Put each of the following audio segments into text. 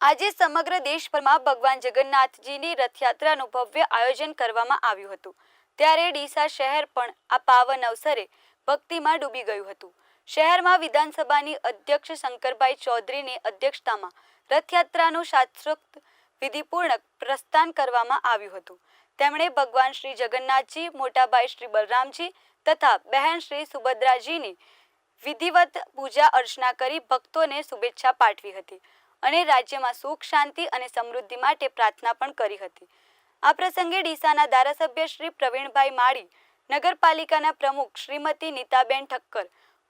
આજે સમગ્ર દેશભરમાં ભગવાન જગન્નાથજીની રથયાત્રાનું ભવ્ય આયોજન કરવામાં આવ્યું હતું. ત્યારે ડીસા શહેર પણ આ પાવન અવસરે ભક્તિમાં ડૂબી ગયું હતું. શહેરમાં વિધાનસભાની અધ્યક્ષ શંકરભાઈ ચૌધરીની અધ્યક્ષતામાં રથયાત્રાનું શાસ્ત્રોક્ત વિધિપૂર્ણક પ્રસ્થાન કરવામાં આવ્યું હતું. તેમણે ભગવાન શ્રી જગન્નાથજી, મોટાભાઈ શ્રી બલરામજી તથા બહેન શ્રી સુભદ્રાજીની વિધિવત પૂજા અર્ચના કરી ભક્તોને શુભેચ્છા પાઠવી હતી. અને રાજ્યમાં સુખ, શાંતિ અને સમૃદ્ધિ માટે પ્રાર્થના પણ કરી હતી. આ પ્રસંગે ડીસાના ધારાસભ્ય શ્રી પ્રવીણભાઈ માળી, નગરપાલિકાના પ્રમુખ શ્રીમતી નીતાબેન ઠક્કર,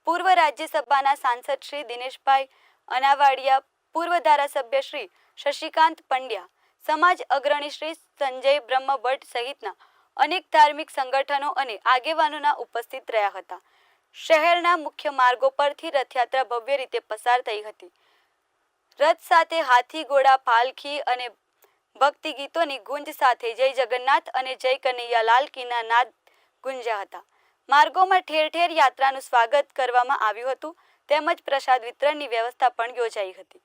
પૂર્વ રાજ્યસભાના સાંસદ શ્રી દિનેશભાઈ અનાવાડિયા, પૂર્વ ધારાસભ્ય શ્રી શશિકાંત પંડ્યા, સમાજ અગ્રણી શ્રી સંજય બ્રહ્મભટ્ટ સહિતના અનેક ધાર્મિક સંગઠનો અને આગેવાનોના ઉપસ્થિત રહ્યા હતા. શહેરના મુખ્ય માર્ગો પરથી રથયાત્રા ભવ્ય રીતે પસાર થઈ હતી. રથ સાથે હાથી ઘોડા, પાલખી અને ભક્તિ ગીતોની ગુંજ સાથે જય જગન્નાથ અને જય કનૈયાલાલ કીના નાદ ગુંજ્યા હતા. માર્ગોમાં ઠેર ઠેર યાત્રાનું સ્વાગત કરવામાં આવ્યું હતું. તેમજ પ્રસાદ વિતરણની વ્યવસ્થા પણ યોજાઈ હતી.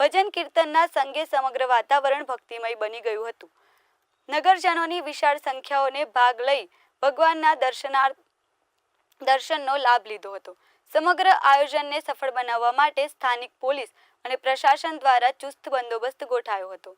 ભજન કીર્તનના સંગે સમગ્ર વાતાવરણ ભક્તિમય બની ગયું હતું. નગરજનોની વિશાળ સંખ્યાઓને ભાગ લઈ ભગવાનના દર્શનાર્થ દર્શનનો લાભ લીધો હતો. સમગ્ર આયોજનને સફળ બનાવવા માટે સ્થાનિક પોલીસ અને પ્રશાસન દ્વારા ચુસ્ત બંદોબસ્ત ગોઠાયો હતો.